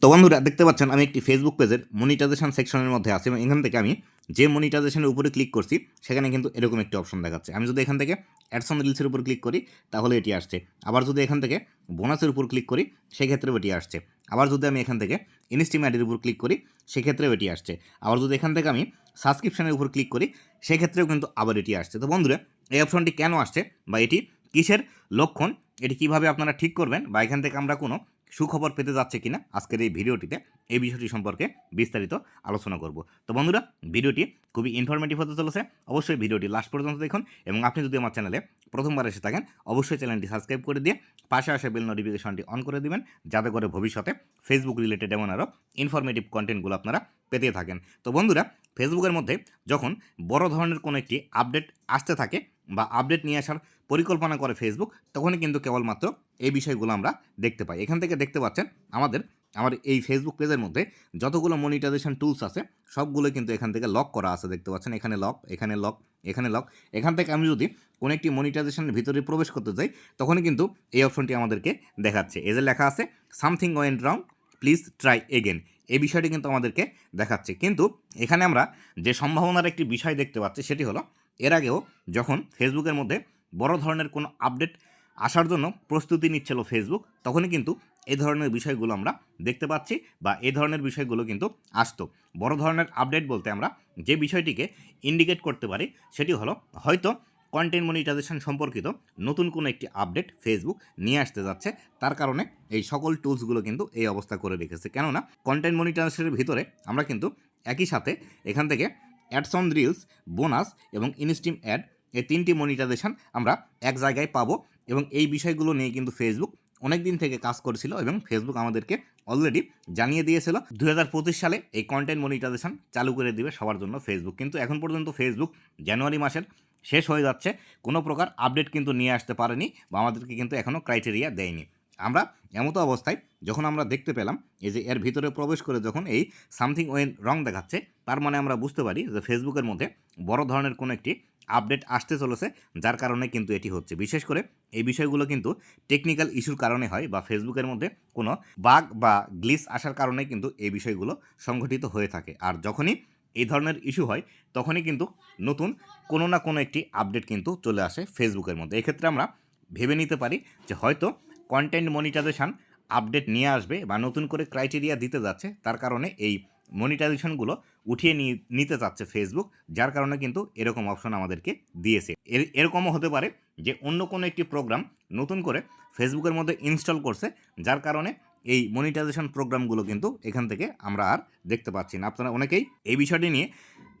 তো বন্ধুরা, দেখতে পাচ্ছেন আমি একটি ফেসবুক পেজের মনিটাইজেশন সেকশনের মধ্যে আছি এবং এখান থেকে আমি যে মনিটাইজেশনের উপরে ক্লিক করছি, সেখানে কিন্তু এরকম একটি অপশন দেখাচ্ছে। আমি যদি এখান থেকে অ্যাডসন রিলসের উপর ক্লিক করি, তাহলে এটি আসছে। আবার যদি এখান থেকে বোনাসের উপর ক্লিক করি, সেক্ষেত্রেও এটি আসছে। আবার যদি আমি এখান থেকে ইনস্টিম অ্যাডের উপর ক্লিক করি, সেক্ষেত্রেও এটি আসছে। আবার যদি এখান থেকে আমি সাবস্ক্রিপশনের উপর ক্লিক করি, সেক্ষেত্রেও কিন্তু আবার এটি আসছে। তো বন্ধুরা, এই অপশনটি কেন আসছে বা এটি কিসের লক্ষণ, এটি কীভাবে আপনারা ঠিক করবেন বা এখান থেকে আমরা কোনো সুখবর পেতে যাচ্ছে কিনা আজকের এই ভিডিওটিতে এই বিষয়টি সম্পর্কে বিস্তারিত আলোচনা করব। তো বন্ধুরা, ভিডিওটি খুবই ইনফরমেটিভ হতে চলেছে। অবশ্যই ভিডিওটি লাস্ট পর্যন্ত দেখুন এবং আপনি যদি আমার চ্যানেলে প্রথমবার এসে থাকেন, অবশ্যই চ্যানেলটি সাবস্ক্রাইব করে দিয়ে পাশে আসা বেল নোটিফিকেশনটি অন করে দিবেন, যাতে করে ভবিষ্যতে ফেসবুক রিলেটেড এমন আরও ইনফরমেটিভ কন্টেন্টগুলো আপনারা পেতে থাকেন। তো বন্ধুরা ফেসবুকের মধ্যে যখন বড় ধরনের কোনো একটি আপডেট আসতে থাকে বা আপডেট নিয়ে আসার পরিকল্পনা করে ফেসবুক তখনই কিন্তু কেবলমাত্র এই বিষয়গুলো আমরা দেখতে পাই। এখান থেকে দেখতে পাচ্ছেন আমাদের, আমার এই ফেসবুক পেজের মধ্যে যতগুলো মনিটাইজেশন টুলস আছে, সবগুলো কিন্তু এখান থেকে লক করা আছে, দেখতে পাচ্ছেন। এখানে লক এখানে লক এখানে লক এখান থেকে আমি যদি কোনো একটি মনিটাইজেশনের ভিতরে প্রবেশ করতে যাই, তখনই কিন্তু এই অপশনটি আমাদেরকে দেখাচ্ছে। এ লেখা আছে something went wrong please try again এই বিষয়টি কিন্তু আমাদেরকে দেখাচ্ছে। কিন্তু এখানে আমরা যে সম্ভাবনার একটি বিষয় দেখতে পাচ্ছি, সেটি হলো, এর আগেও যখন ফেসবুকের মধ্যে বড় ধরনের কোনো আপডেট আসার জন্য প্রস্তুতি নিচ্ছিল ফেসবুক তখনই কিন্তু এই ধরনের বিষয়গুলো আমরা দেখতে পাচ্ছি বা এই ধরনের বিষয়গুলো কিন্তু আসতো। বড় ধরনের আপডেট বলতে আমরা যে বিষয়টিকে ইন্ডিকেট করতে পারি, সেটি হলো হয়তো কন্টেন্ট মনিটাইজেশন সম্পর্কিত নতুন কোনো একটি আপডেট ফেসবুক নিয়ে আসতে যাচ্ছে, তার কারণে এই সকল টুলসগুলো কিন্তু এই অবস্থা করে রেখেছে। কেননা কন্টেন্ট মনিটাইজেশনের ভিতরে আমরা কিন্তু একই সাথে এখান থেকে অ্যাডস অন রিলস বোনাস এবং ইনস্টিম অ্যাড এই তিনটি মনিটাইজেশন আমরা এক জায়গায় পাবো এবং এই বিষয়গুলো নিয়ে কিন্তু ফেসবুক অনেক দিন থেকে কাজ করছিল এবং ফেসবুক আমাদেরকে অলরেডি জানিয়ে দিয়েছিল। দু হাজার পঁচিশ সালে এই কন্টেন্ট মনিটাইজেশন চালু করে দিবে সবার জন্য ফেসবুক কিন্তু এখন পর্যন্ত ফেসবুক জানুয়ারি মাসের শেষ হয়ে যাচ্ছে। কোনো প্রকার আপডেট কিন্তু নিয়ে আসতে পারেনি বা আমাদেরকে কিন্তু এখনও ক্রাইটেরিয়া দেয়নি। আমরা এমতো অবস্থায় যখন আমরা দেখতে পেলাম এই যে এর ভিতরে প্রবেশ করে যখন এই সামথিং ওয়েন রং দেখাচ্ছে, তার মানে আমরা বুঝতে পারি যে ফেসবুকের মধ্যে বড় ধরনের কোনো একটি আপডেট আসতে চলেছে, যার কারণে কিন্তু এটি হচ্ছে। বিশেষ করে এই বিষয়গুলো কিন্তু টেকনিক্যাল ইস্যুর কারণে হয় বা ফেসবুকের মধ্যে কোনো বাগ বা গ্লিস আসার কারণে কিন্তু এই বিষয়গুলো সংঘটিত হয়ে থাকে। আর যখনই এই ধরনের ইস্যু হয়, তখনই কিন্তু নতুন কোনো না কোনো একটি আপডেট কিন্তু চলে আসে ফেসবুকের মধ্যে। এক্ষেত্রে আমরা ভেবে নিতে পারি যে হয়তো কন্টেন্ট মনিটাইজেশন আপডেট নিয়ে আসবে বা নতুন করে ক্রাইটেরিয়া দিতে যাচ্ছে, তার কারণে এই মনিটাইজেশনগুলো উঠিয়ে নিতে চাচ্ছে ফেসবুক যার কারণে কিন্তু এরকম অপশন আমাদেরকে দিয়েছে। এর, এরকমও হতে পারে যে অন্য কোনো একটি প্রোগ্রাম নতুন করে ফেসবুকের মধ্যে ইনস্টল করছে, যার কারণে এই মনিটাইজেশন প্রোগ্রামগুলো কিন্তু এখান থেকে আমরা আর দেখতে পাচ্ছি না। আপনারা অনেকেই এই বিষয়টি নিয়ে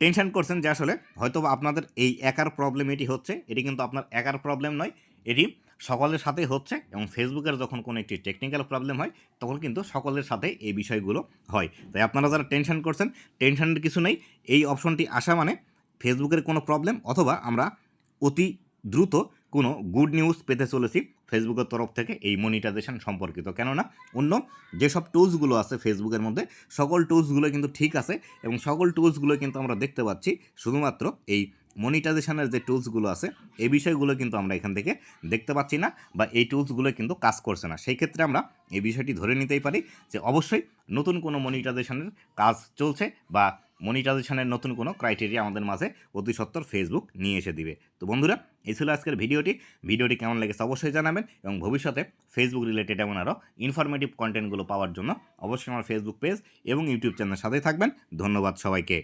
টেনশন করছেন যে আসলে হয়তো আপনাদের এই একার প্রবলেম এটি হচ্ছে, এটি কিন্তু আপনার একার প্রবলেম নয়, এটি সকলের সাথেই হচ্ছে এবং ফেসবুকের যখন কোনো একটি টেকনিক্যাল প্রবলেম হয়, তখন কিন্তু সকলের সাথে এই বিষয়গুলো হয়। তাই আপনারা যারা টেনশন করছেন টেনশনের কিছু নেই। এই অপশনটি আসা মানে ফেসবুকের কোনো প্রবলেম অথবা আমরা অতি দ্রুত কোনো গুড নিউজ পেতে চলেছি ফেসবুকের তরফ থেকে এই মনিটাইজেশন সম্পর্কিত। কেননা, অন্য যেসব টুলসগুলো আছে ফেসবুকের মধ্যে, সকল টুলসগুলো কিন্তু ঠিক আছে এবং সকল টুলসগুলো কিন্তু আমরা দেখতে পাচ্ছি শুধুমাত্র এই মনিটাইজেশনের যে টুলসগুলো আছে, এই বিষয়গুলো কিন্তু আমরা এখান থেকে দেখতে পাচ্ছি না বা এই টুলসগুলো কিন্তু কাজ করছে না। সেই ক্ষেত্রে আমরা এই বিষয়টি ধরে নিতেই পারি যে অবশ্যই নতুন কোনো মনিটাইজেশনের কাজ চলছে বা মনিটাইজেশনের নতুন কোনো ক্রাইটেরিয়া আমাদের মাঝে অতি সত্তর ফেসবুক নিয়ে এসে দিবে। তো বন্ধুরা, এই ছিল আজকের ভিডিওটি। ভিডিওটি কেমন লেগেছে অবশ্যই জানাবেন এবং ভবিষ্যতে ফেসবুক রিলেটেড এমন আরও ইনফরমেটিভ কন্টেন্টগুলো পাওয়ার জন্য অবশ্যই আমার ফেসবুক পেজ এবং ইউটিউব চ্যানেলের সাথেই থাকবেন। ধন্যবাদ সবাইকে।